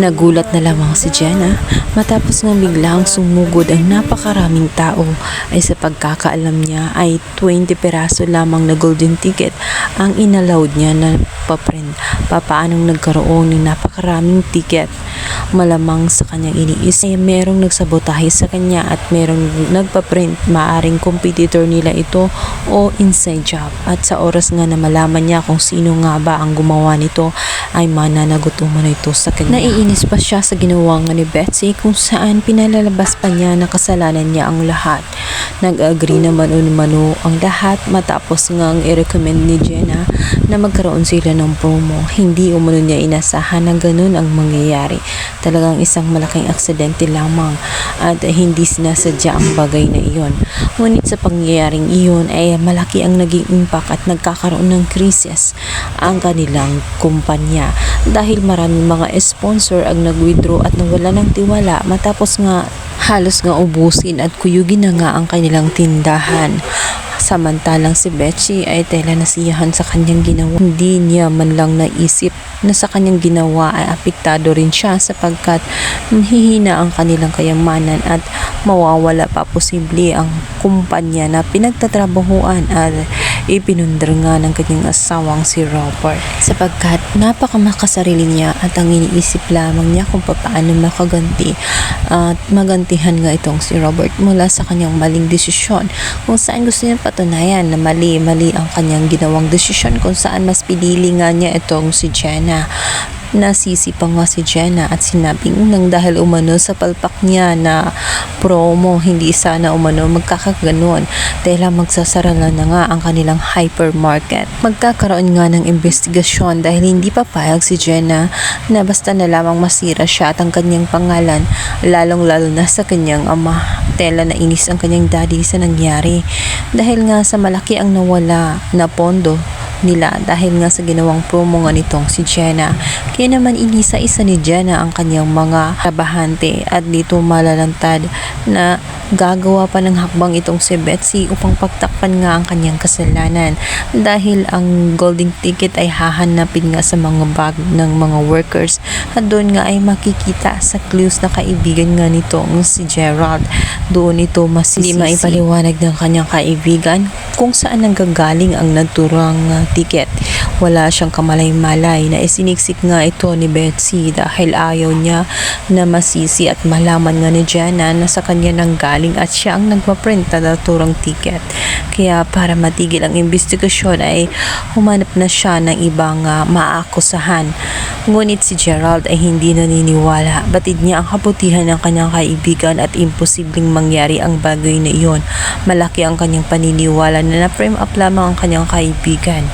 Nagulat na lamang si Jenna matapos nga biglang sumugod ang napakaraming tao ay sa pagkakaalam niya ay 20 peraso lamang na golden ticket ang inallowed niya na paprint. Papaanong nagkaroon ng napakaraming ticket? Malamang sa kanyang iniisip ay merong nagsabotahe sa kanya at merong nagpaprint. Maaring competitor nila ito o inside job. At sa oras nga na malaman niya kung sino nga ba ang gumawa nito ay mananagot umano ito sa kanya. Naiinis pa siya sa ginawa nga ni Betsy kung saan pinalalabas pa niya na kasalanan niya ang lahat. Nag-agree naman umano ang lahat matapos nga ang i-recommend ni Jenna na magkaroon sila ng promo. Hindi umano niya inasahan na ganun ang mangyayari. Talagang isang malaking aksidente lamang at hindi sinasadya ang bagay na iyon. Ngunit sa pangyayaring iyon ay malaki ang naging impact at nagkakaroon ng krisis ang kanilang kumpanya dahil maraming mga sponsor ang nag-withdraw at nawala ng tiwala matapos nga halos nga ubusin at kuyugin na nga ang kanilang tindahan. Samantalang si Betsy ay tela nasiyahan sa kanyang ginawa. Hindi niya man lang naisip na sa kanyang ginawa ay apektado rin siya sapagkat hihina ang kanilang kayamanan at mawawala pa posible ang kumpanya na pinagtatrabahuan at ipinundar nga ng kanyang asawang si Robert. Sapagkat napakamakasarili niya at ang iniisip lamang niya kung paano makaganti at magantihan nga itong si Robert mula sa kanyang maling desisyon. Kung saan gusto niya patunayan na mali-mali ang kanyang ginawang desisyon kung saan mas pinili nga niya itong si Jenna Nasisi pa nga si Jenna at sinabing nang dahil umano sa palpak niya na promo hindi sana umano magkakaganon dahil magsasara na, nga ang kanilang hypermarket. Magkakaroon nga ng investigasyon dahil hindi papayag si Jenna na basta na lamang masira siya at ang kanyang pangalan lalong lalo na sa kanyang ama. Tela na inis ang kanyang daddy sa nangyari dahil nga sa malaki ang nawala na pondo nila dahil nga sa ginawang promo nga nitong si Jenna. Kaya naman inisa-isa ni Jenna ang kanyang mga trabahante at dito malalantad na gagawa pa ng hakbang itong si Betsy upang pagtakpan nga ang kanyang kasalanan dahil ang golden ticket ay hahanapin nga sa mga bag ng mga workers at doon nga ay makikita sa clues na kaibigan nga nitong si Gerald. Doon ito masisisi. Hindi maipaliwanag ng kanyang kaibigan kung saan nanggagaling ang naturang ticket. Wala siyang kamalay-malay na isiniksik nga ito ni Betsy dahil ayaw niya na masisi at malaman nga ni Jenna na sa kanya nang galing at siya ang nagpaprint na naturang ticket. Kaya para matigil ang investigasyon ay humanap na siya ng ibang uh, maakusahan. Ngunit si Gerald ay hindi naniniwala. Batid niya ang kabutihan ng kanyang kaibigan at imposibleng mangyari ang bagay na iyon. Malaki ang kanyang paniniwala na na-frame up lamang ang kanyang kaibigan.